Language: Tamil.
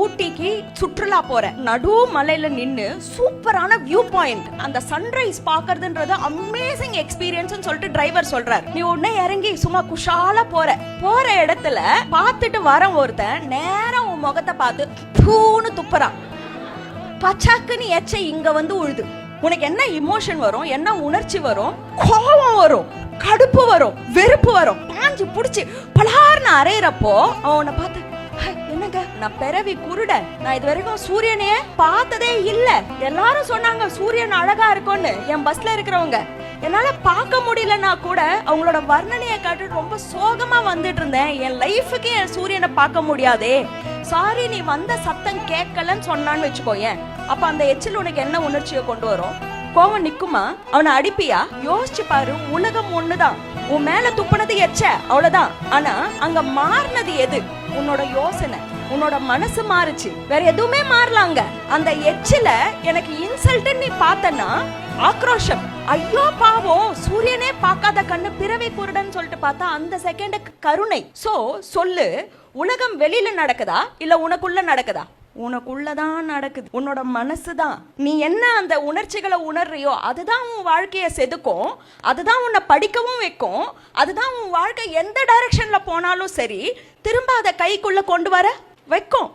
ஊட்டிக்கு சுற்றுலா போற. நடு மலையில நின்னு சூப்பரான வியூ பாயிண்ட் அந்த சன்ரைஸ் பாக்குறதுன்றது அமேசிங் எக்ஸ்பீரியன்ஸ் சொல்லிட்டு டிரைவர் சொல்றாரு. நீ உடனே இறங்கி சும்மா குஷாலா போற. போற இடத்துல பார்த்துட்டு வர ஒருத்தன் நேரம் உன் முகத்தை பார்த்து பூன்னு துப்புறான். பச்சாக்குன்னு எச்ச இங்க வந்து உழுது. உனக்கு என்ன இமோஷன் வரும்? என்ன உணர்ச்சி வரும்? கோபம் வரும். கடுப்பு வரும். வெறுப்பு வரும். பாஞ்சு புடிச்சு பலார்னு அரையிறப்போ அவனை பார்த்து "ஹை, நான் பிறவி குருட. நான் இது வரைக்கும் சூரியனையே பார்த்ததே இல்ல. எல்லாரும் சொன்னாங்க சூரியன் அழகா இருக்கும்னு. என் பஸ்ல இருக்கிறவங்க. என்னால பார்க்க முடியலன்னா கூட அவங்களோட வர்ணனையை காட்டு ரொம்ப சோகமா வந்துட்டு இருந்தேன். என் லைஃபுக்கு என் சூரியனை பார்க்க முடியாதே. சாரி நீ வந்த சத்தம் கேட்கலன்னு சொன்னான்னு வச்சுக்கோயேன். அப்ப அந்த எச்சில் உனக்கு என்ன உணர்ச்சியை கொண்டு வரும்? கோவம் நிக்குமா? அவனை அடிப்பியா? யோசிச்சு பாரு உலகம் ஒண்ணுதான். உன் மேல துப்புனது எச்ச அவ்வளவுதான். ஆனா அங்க மாறினது எது? உன்னோட யோசனை. உன்னோட மனசு மாறுச்சு. வேற எதுவுமே மாறலாங்க அந்த எச்சில எனக்கு இன்சல்ட் நீ பார்த்தனா ஆக்ரோஷம். ஐயோ பாவம். சூரியனே பார்க்காத கண்ணு பிறவி குருடன் சொல்லிட்டு பார்த்தா அந்த செகண்டுக்கு கருணை. சோ சொல்லு உலகம் வெளியில நடக்குதா? இல்ல உனக்குள்ள நடக்குதா? உனக்குள்ளதான் நடக்குது. உன்னோட மனசு தான் நீ என்ன அந்த உணர்ச்சிகளை உணர்றியோ அதுதான் உன் வாழ்க்கையை செதுக்கும். அதுதான் உன்னை படிக்கவும் வைக்கும். அதுதான் உன் வாழ்க்கை எந்த டைரக்ஷன்ல போனாலும் சரி திரும்ப அதை கைக்குள்ள கொண்டு வர. வைக்கும்